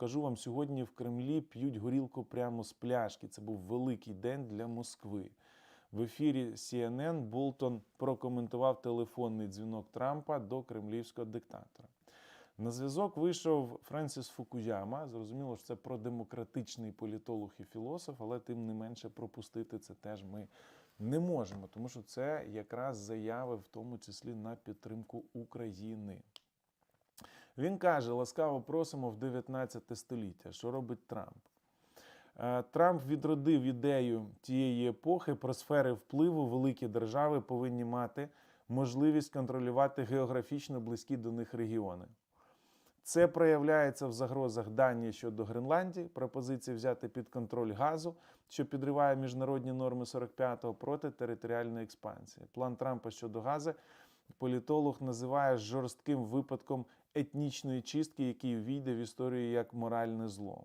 кажу вам, сьогодні в Кремлі п'ють горілку прямо з пляшки. Це був великий день для Москви. В ефірі CNN Болтон прокоментував телефонний дзвінок Трампа до кремлівського диктатора. На зв'язок вийшов Френсіс Фукуяма. Зрозуміло, що це продемократичний політолог і філософ, але тим не менше пропустити це теж ми не можемо, тому що це якраз заяви, в тому числі на підтримку України. Він каже: ласкаво просимо в 19 століття. Що робить Трамп? Е, Трамп відродив ідею тієї епохи про сфери впливу. Великі держави повинні мати можливість контролювати географічно близькі до них регіони. Це проявляється в загрозах Данії щодо Гренландії, пропозиції взяти під контроль газу, що підриває міжнародні норми 45-го проти територіальної експансії. План Трампа щодо газу політолог називає жорстким випадком етнічної чистки, який війде в історію як моральне зло.